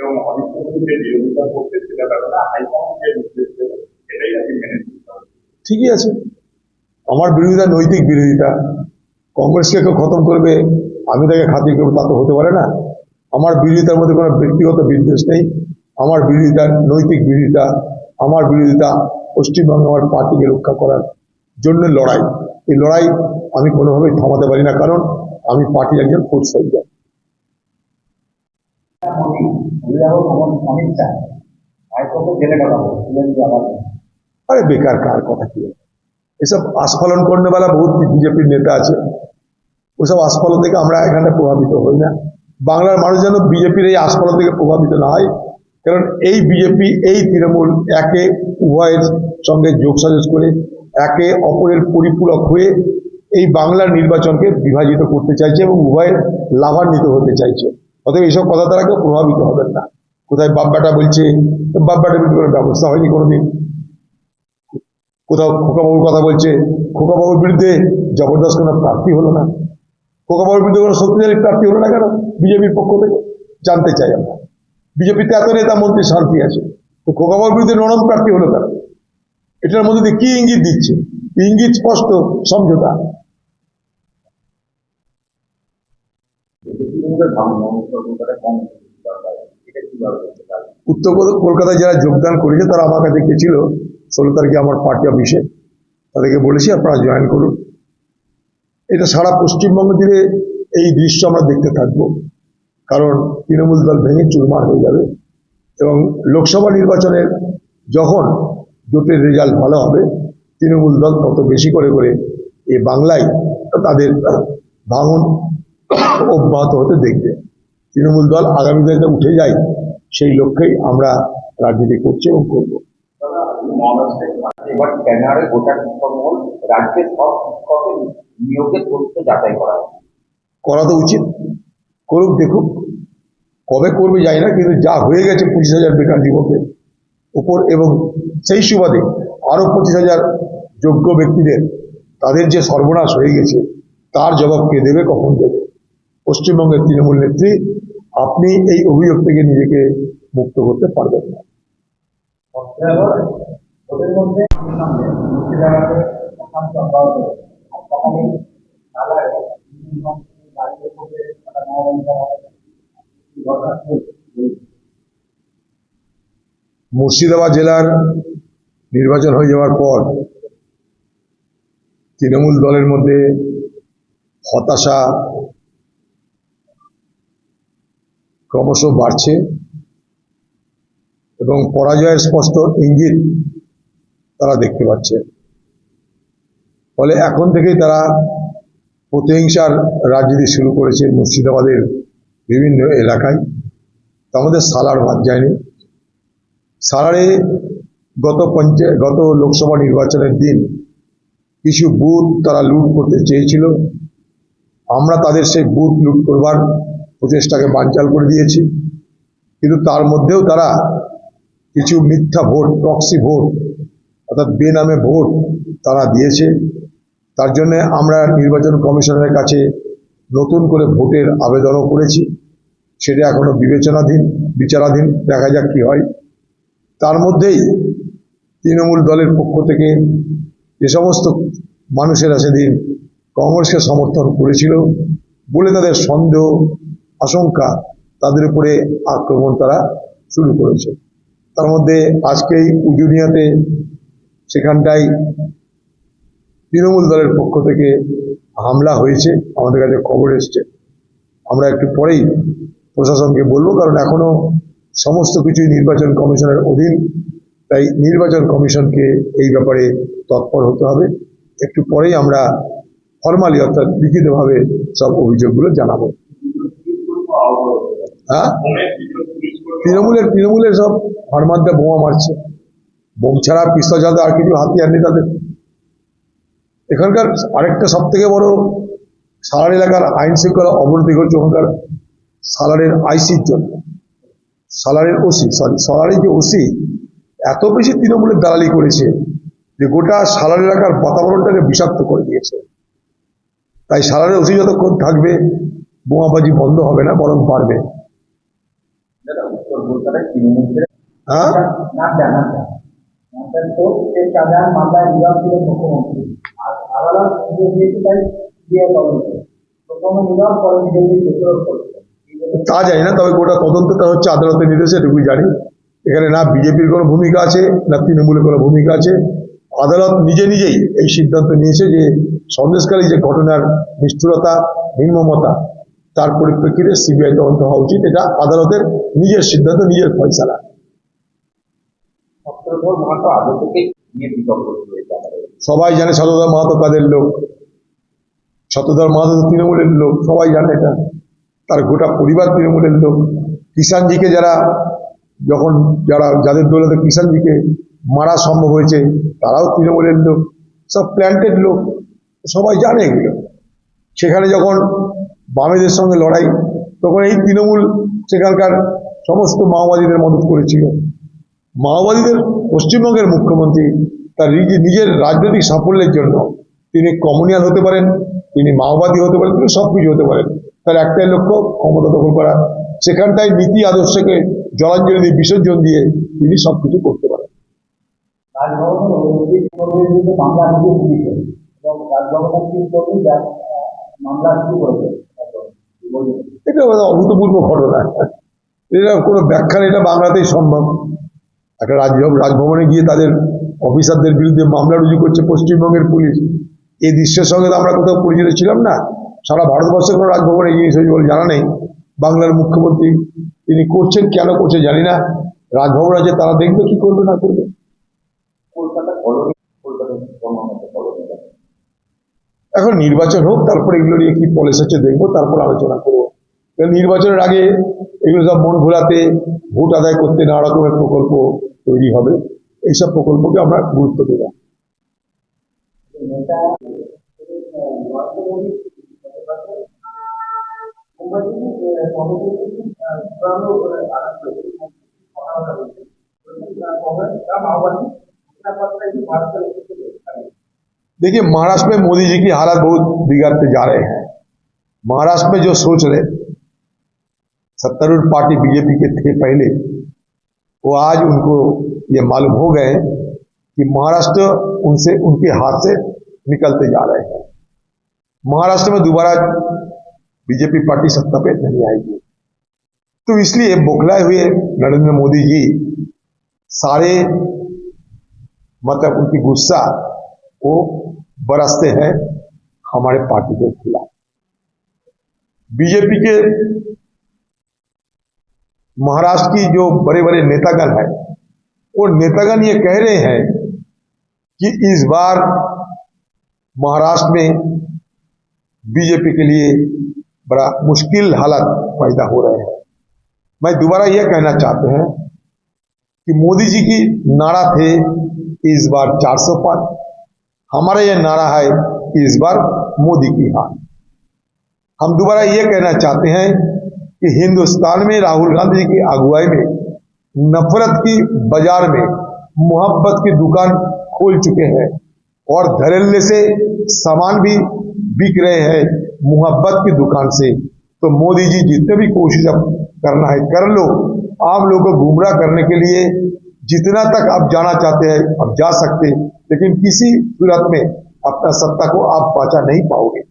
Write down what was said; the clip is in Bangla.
এবং ঠিকই আছে। আমার বিরোধিতা, নৈতিক বিরোধিতা, কংগ্রেসকে কেউ খতম করবে, আমি তাকে খাতির করব, তা তো হতে পারে না। আমার বিরোধিতার মধ্যে কোনো ব্যক্তিগত বিদ্বেষ নেই। আমার বিরোধিতা, নৈতিক বিরোধিতা, আমার বিরোধিতা পশ্চিমবঙ্গে আমার পার্টিকে রক্ষা করার জন্য লড়াই। এই লড়াই আমি কোনোভাবেই থামাতে পারি না। কারণ আমি পার্টির একজন ফুড আবার আরে বেকার কার কথা কি? এসব আস্ফলন করনেওয়ালা বহুত বিজেপির নেতা আছে। ওসব আস্ফলন থেকে আমরা এখানে প্রভাবিত হই না। বাংলার মানুষ যেন বিজেপির এই আস্ফলন থেকে প্রভাবিত না হয়। কারণ এই বিজেপি, এই তৃণমূল একে উভয়ের সঙ্গে যোগসাজস করে, একে অপরের পরিপূরক হয়ে এই বাংলার নির্বাচনকে বিভাজিত করতে চাইছে এবং উভয়ের লাভান্বিত হতে চাইছে। অতএব এইসব কথা দ্বারা কেউ প্রভাবিত হবেন না। কোথায় বাব্বাটা বলছে বাব্বাটা কোনো ব্যবস্থা হয়নি কোনোদিন। কোথাও খোকাবাবুর কথা বলছে, খোকাবাবুর বিরুদ্ধে জবরদস্ত কোনো প্রার্থী হলো না। খোকাবাবুর বিরুদ্ধে কোনো শক্তিশালী প্রার্থী হলো না কেন? বিজেপির পক্ষ থেকে জানতে চাই আমরা। বিজেপিতে এত নেতা মন্ত্রী শান্তি আছে, তো খোকাবাবুর বিরুদ্ধে নরম প্রার্থী হলো কেন? এটার মধ্যে কি ইঙ্গিত দিচ্ছে? ইঙ্গিত স্পষ্ট, সমঝোতা তৃণমূলের ভাঙন উত্তর কলকাতায় কম দরকার এটা কীভাবে করতে পারবে উত্তর কল- কলকাতায় যারা যোগদান করেছে, তারা আমার কাছে গেছিল। ষোলো তারিখে আমার পার্টি অফিসে তাদেরকে বলেছি, আপনারা জয়েন করুন। এটা সারা পশ্চিমবঙ্গ জুড়ে এই দৃশ্য আমরা দেখতে থাকব। কারণ তৃণমূল দল ভেঙে চুরমার হয়ে যাবে। এবং লোকসভা নির্বাচনের যখন জোটের রেজাল্ট ভালো হবে, তৃণমূল দল তত বেশি করে করে এ বাংলায় তাদের ভাঙন অব্যাহত হতে দেখবে। তৃণমূল দল আগামী দিনে উঠে যায় সেই লক্ষ্যেই আমরা রাজনীতি করছি এবং করব। এবার ব্যানারে গোটা শিক্ষকমহল রাজ্যের সব শিক্ষকের নিয়োগের তথ্য যাচাই করা করা তো উচিত। করুক দেখুক। কবে করবে যাই না কিন্তু যা হয়ে গেছে পঁচিশ হাজার বেকার যুবকের উপর এবং সেই সুবাদে আরও পঁচিশ হাজার যোগ্য ব্যক্তিদের তাদের যে সর্বনাশ হয়ে গেছে তার জবাব কে দেবে কখন দেবে? পশ্চিমবঙ্গের তৃণমূল নেত্রী, আপনি এই অভিযোগ থেকে নিজেকে মুক্ত করতে পারবেন না। মুর্শিদাবাদ জেলার নির্বাচন হয়ে যাওয়ার পর তৃণমূল দলের মধ্যে হতাশা ক্রমশ বাড়ছে। এবং পরাজয়ের স্পষ্ট ইঙ্গিত তারা দেখতে পাচ্ছে। ফলে এখন থেকেই তারা প্রতিহিংসার রাজনীতি শুরু করেছে মুর্শিদাবাদের বিভিন্ন এলাকায়। তার মধ্যে সালার বাদ যায়নি। সালারে গত পঞ্চায়েত গত লোকসভা নির্বাচনের দিন কিছু বুথ তারা লুট করতে চেয়েছিল। আমরা তাদের সেই বুথ লুট করবার প্রচেষ্টাকে বানচাল করে দিয়েছি। কিন্তু তার মধ্যেও তারা কিছু মিথ্যা ভোট প্রক্সি ভোট, অর্থাৎ বেনামে ভোট তারা দিয়েছে। তার জন্য আমরা নির্বাচন কমিশনের কাছে নতুন করে ভোটের আবেদনও করেছি। সেটা এখনও বিবেচনাধীন, বিচারাধীন, দেখা যাক কি হয়। তার মধ্যেই তৃণমূল দলের পক্ষ থেকে যে সমস্ত মানুষেরা সেদিন কংগ্রেসকে সমর্থন করেছিল বলে তাদের সন্দেহ আশঙ্কা তাদের উপরে আক্রমণ তারা শুরু করেছে। তার মধ্যে আজকেই উজুনিয়াতে সেখানটায় তৃণমূল দলের পক্ষ থেকে হামলা হয়েছে। আমাদের কাছে খবর এসছে। আমরা একটু পরেই প্রশাসনকে বলব, কারণ এখনও সমস্ত কিছুই নির্বাচন কমিশনের অধীন। তাই নির্বাচন কমিশনকে এই ব্যাপারে তৎপর হতে হবে। একটু পরেই আমরা ফর্মালি অর্থাৎ লিখিতভাবে সব অভিযোগগুলো জানাব। হ্যাঁ? তৃণমূলের তৃণমূলের সব হরমাদ্দা বোমা মারছে। বোম ছাড়া পিস্তল ছাড়া আর কিছু হাতিয়ার নেই তাদের। এখানকার আরেকটা সব থেকে বড় সালার এলাকার আইন শৃঙ্খলা অবনতি ঘটছে ওখানকার সালারের আইসির জন্য। সালারের ওসি সরি সালারের যে ওসি, এত বেশি তৃণমূলের দালালি করেছে যে গোটা সালার এলাকার বাতাবরণটাকে বিষাক্ত করে দিয়েছে। তাই সালারের ওসি যতক্ষণ থাকবে বোমাবাজি বন্ধ হবে না বরং বাড়বে। হ্যাঁ? তা জানি না তবে গোটা তদন্তটা হচ্ছে আদালতের নির্দেশে এটুকুই জানি। এখানে না বিজেপির কোনো ভূমিকা আছে না তৃণমূলের কোনো ভূমিকা আছে। আদালত নিজে নিজেই এই সিদ্ধান্ত নিয়েছে যে সন্দেশকারী যে ঘটনার নিষ্ঠুরতা নির্মমতা তার পরিপ্রেক্ষিতে সিবিআই তদন্ত হওয়া উচিত। এটা আদালতের নিজের সিদ্ধান্ত নিজের ফয়সালা। সবাই জানে শতধর মাহাতো কাদের লোক। শতধর মাহাতো তৃণমূলের লোক সবাই জানে এটা। তার গোটা পরিবার তৃণমূলের লোক। কিষাণজিকে যারা যখন যারা যাদের দৌলতে কিষাণজিকে মারা সম্ভব হয়েছে তারাও তৃণমূলের লোক। সব প্ল্যান্টেড লোক। সবাই জানে এগুলো। সেখানে যখন বামেদের সঙ্গে লড়াই। তখন এই তৃণমূল সেখানকার সমস্ত মাওবাদীদের মদত করেছিল। মাওবাদীদের পশ্চিমবঙ্গের মুখ্যমন্ত্রী তার নিজে- নিজের রাজনৈতিক সাফল্যের জন্য তিনি কমিউনিয়াল হতে পারেন, তিনি মাওবাদী হতে পারেন, তিনি সব কিছু হতে পারেন। তার একটাই লক্ষ্য, ক্ষমতা দখল করা। সেখানটায় নীতি আদর্শকে জলাঞ্জলি দিয়ে, বিসর্জন দিয়ে তিনি সব কিছু করতে পারেন। মামলা শুরু করেছে? এটা অভূতপূর্ব ঘটনা। এটা কোনো ব্যাখ্যা নেই, এটা বাংলাতেই সম্ভব। একটা রাজ রাজভবনে গিয়ে তাদের অফিসারদের বিরুদ্ধে মামলা রুজু করছে পশ্চিমবঙ্গের পুলিশ। এই দৃশ্যের সঙ্গে তো আমরা কোথাও পরিচিত ছিলাম না। সারা ভারতবর্ষের কোনো রাজভবনে এই জিনিস হয়েছে বলে জানা নেই। বাংলার মুখ্যমন্ত্রী তিনি করছেন কেন করছেন জানি না। রাজভবন আছে তারা দেখবে কি করবে না করবে। এখন নির্বাচন হোক তারপরে এগুলো নিয়ে কি পলিসি হচ্ছে দেখব তারপর আলোচনা করব। নির্বাচনের আগে এগুলো সব মন ঘোরাতে ভোট আদায় করতে নানা রকমের প্রকল্প তৈরি হবে এইসব প্রকল্পকে আমরা গুরুত্ব দেবো নেতা নরেন্দ্র মোদী মুম্বাই থেকে কংগ্রেস চূড়ান্ত আঘাত করেছে কথাবার্তা বলছে কংগ্রেস का माओवादी अपना पत्र ही भारत का लेकर देखिए महाराष्ट्र में मोदी जी की हालत बहुत बिगड़ते जा रहे हैं महाराष्ट्र में जो सोच रहे सत्तारूढ़ पार्टी बीजेपी के थे पहले, वो आज उनको ये मालूम हो गए कि महाराष्ट्र उनसे, उनके हाथ से निकलते जा रहे हैं। महाराष्ट्र में दोबारा बीजेपी पार्टी सत्ता पे नहीं आएगी। तो इसलिए बौखलाए हुए नरेंद्र मोदी जी, सारे मतलब उनकी गुस्सा वो बरसते हैं हमारे पार्टी के खिलाफ। बीजेपी के महाराष्ट्र की जो बड़े बड़े नेतागण है, वो नेतागण ये कह रहे हैं कि इस बार महाराष्ट्र में बीजेपी के लिए बड़ा मुश्किल हालात पैदा हो रहे हैं। मैं दोबारा यह कहना चाहते हैं कि मोदी जी की नारा थे इस बार 400 पार हमारा यह नारा है इस बार मोदी की हार। हम दोबारा यह कहना चाहते हैं कि हिंदुस्तान में राहुल गांधी की अगुवाई में, नफरत की बाज़ार में मोहब्बत की दुकान खोल चुके हैं और धड़ल्ले से सामान भी बिक रहे हैं मोहब्बत की दुकान से। तो मोदी जी जितने भी कोशिश अब करना है, कर लो। आम लोगों को गुमराह करने के लिए जितना तक आप जाना चाहते हैं, आप जा सकते लेकिन किसी सूरत में अपना सत्ता को आप बचा नहीं पाओगे।